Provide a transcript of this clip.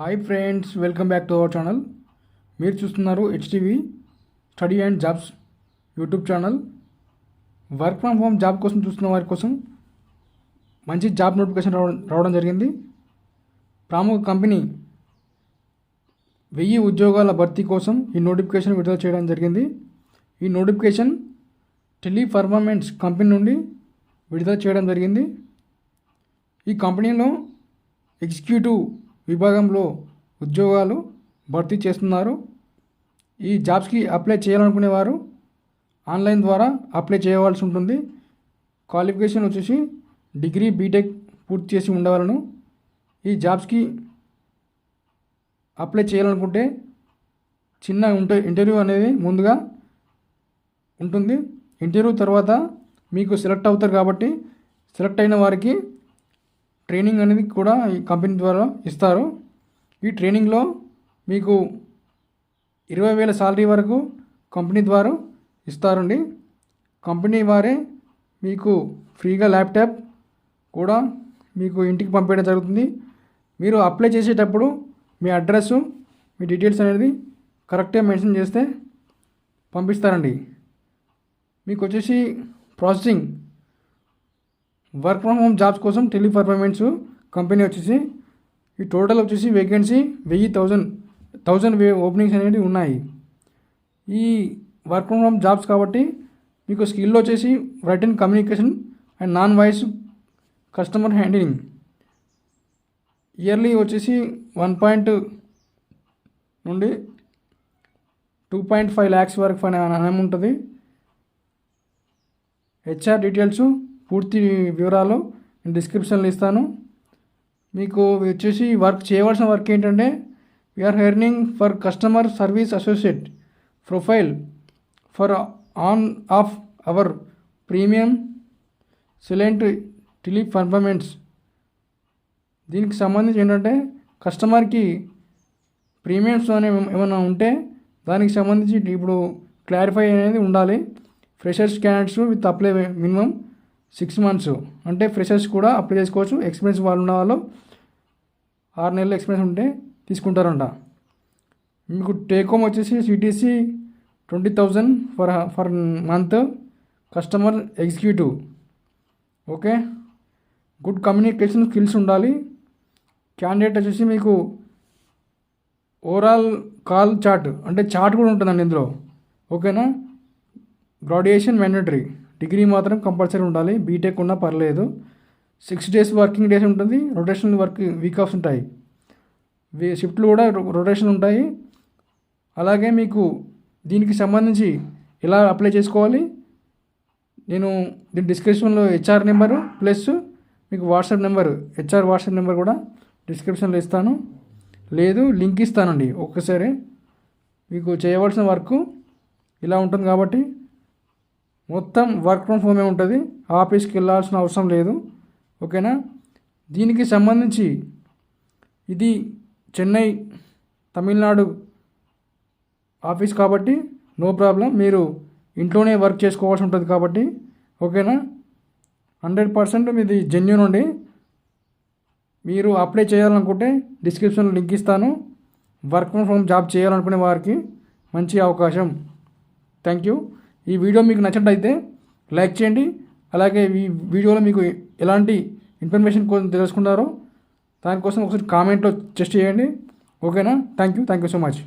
Hi friends welcome back to our channel మీరు చూస్తున్నారు HTV study and jobs YouTube channel work from home job కోసం చూస్తున్న వారి కోసం మంచి జాబ్ నోటిఫికేషన్ రావడం రావడం జరిగింది. ప్రముఖ కంపెనీ వెయ్యి ఉద్యోగాల భర్తీ కోసం ఈ నోటిఫికేషన్ విడుదల చేయడం జరిగింది. ఈ నోటిఫికేషన్ టెలిపర్ఫార్మెన్స్ కంపెనీ నుండి విడుదల చేయడం జరిగింది. ఈ కంపెనీలో ఎగ్జిక్యూటివ్ విభాగంలో ఉద్యోగాలు భర్తీ చేస్తున్నారు. ఈ జాబ్స్కి అప్లై చేయాలనుకునేవారు ఆన్లైన్ ద్వారా అప్లై చేయవలసి ఉంటుంది. క్వాలిఫికేషన్ వచ్చేసి డిగ్రీ బీటెక్ పూర్తి చేసి ఉండవలను. ఈ జాబ్స్కి అప్లై చేయాలనుకుంటే చిన్న ఇంటర్వ్యూ అనేది ముందుగా ఉంటుంది. ఇంటర్వ్యూ తర్వాత మీకు సెలెక్ట్ అవుతారు కాబట్టి సెలెక్ట్ అయిన వారికి ట్రైనింగ్ అనేది కూడా ఈ కంపెనీ ద్వారా ఇస్తారు. ఈ ట్రైనింగ్లో మీకు ఇరవై వేల సాలరీ వరకు కంపెనీ ద్వారా ఇస్తారండి. కంపెనీ వారే మీకు ఫ్రీగా ల్యాప్టాప్ కూడా మీకు ఇంటికి పంపించడం జరుగుతుంది. మీరు అప్లై చేసేటప్పుడు మీ అడ్రస్ మీ డీటెయిల్స్ అనేది కరెక్ట్గా మెన్షన్ చేస్తే పంపిస్తారండి. మీకు వచ్చేసి processing work from home jobs కోసం టెలిపర్ఫార్మెన్స్ కంపెనీ వచ్చేసి ఈ టోటల్ వచ్చేసి వేకెన్సీ వెయ్యి థౌజండ్ థౌజండ్ వే ఓపెనింగ్స్ అనేవి ఉన్నాయి. ఈ వర్క్ ఫ్రమ్ హోమ్ జాబ్స్ కాబట్టి మీకు స్కిల్ వచ్చేసి written communication and non voice customer handling yearly వచ్చేసి వన్ పాయింట్ నుండి టూ పాయింట్ ఫైవ్ ల్యాక్స్ వరకు అనం ఉంటుంది. హెచ్ఆర్ డీటెయిల్స్ పూర్తి వివరాలు నేను డిస్క్రిప్షన్లో ఇస్తాను. మీకు వచ్చేసి వర్క్ చేయవలసిన వర్క్ ఏంటంటే we are hiring for customer service associate profile for one of our premium client టిలీ performance దీనికి సంబంధించి ఏంటంటే కస్టమర్కి ప్రీమియమ్స్ అనే ఏమైనా ఉంటే దానికి సంబంధించి ఇప్పుడు క్లారిఫై అనేది ఉండాలి. Freshers candidates with apply minimum six months. అంటే ఫ్రెషర్స్ కూడా అప్లై చేసుకోవచ్చు. ఎక్స్పీరియన్స్ వాళ్ళు ఉన్న వాళ్ళు ఆరు నెలలు ఎక్స్పీరియన్స్ ఉంటే తీసుకుంటారంట. మీకు టేక్ హోమ్ వచ్చేసి CTC twenty thousand per per month customer executive okay good communication skills ఉండాలి. క్యాండిడేట్ వచ్చేసి మీకు ఓవరాల్ కాల్ చార్ట్ అంటే చార్ట్ కూడా ఉంటుందండి ఇందులో. ఓకేనా గ్రాడ్యుయేషన్ మ్యాండటరీ డిగ్రీ మాత్రం కంపల్సరీ ఉండాలి. బీటెక్ ఉన్నా పర్లేదు. సిక్స్ డేస్ వర్కింగ్ డేస్ ఉంటుంది. రొటేషనల్ వర్క్ వీక్ ఆఫ్స్ ఉంటాయి. షిఫ్ట్లు కూడా రొటేషన్ ఉంటాయి. అలాగే మీకు దీనికి సంబంధించి ఎలా అప్లై చేసుకోవాలి? నేను దీని డిస్క్రిప్షన్లో హెచ్ఆర్ నెంబరు ప్లస్ మీకు WhatsApp number HR WhatsApp number కూడా డిస్క్రిప్షన్లో ఇస్తాను. లేదు లింక్ ఇస్తానండి. ఒక్కసారి మీకు చేయవలసిన వర్క్ ఇలా ఉంటుంది కాబట్టి మొత్తం వర్క్ ఫ్రమ్ హోమే ఉంటుంది. ఆఫీస్కి వెళ్ళాల్సిన అవసరం లేదు. ఓకేనా? దీనికి సంబంధించి ఇది చెన్నై తమిళనాడు ఆఫీస్ కాబట్టి నో ప్రాబ్లం. మీరు ఇంట్లోనే వర్క్ చేసుకోవాల్సి ఉంటుంది కాబట్టి ఓకేనా? హండ్రెడ్ పర్సెంట్ మీది జెన్యున్ ఉండి మీరు అప్లై చేయాలనుకుంటే డిస్క్రిప్షన్లో లింక్ ఇస్తాను. వర్క్ ఫ్రమ్ హోమ్ జాబ్ చేయాలనుకునే వారికి మంచి అవకాశం. థ్యాంక్ యూ ఈ వీడియో మీకు నచ్చినట్టయితే లైక్ చేయండి. అలాగే ఈ వీడియోలో మీకు ఎలాంటి ఇన్ఫర్మేషన్ కోసం తెలుసుకున్నారో దానికోసం ఒకసారి కామెంట్లో చెస్ట్ చేయండి. ఓకేనా? Thank you. Thank you so much.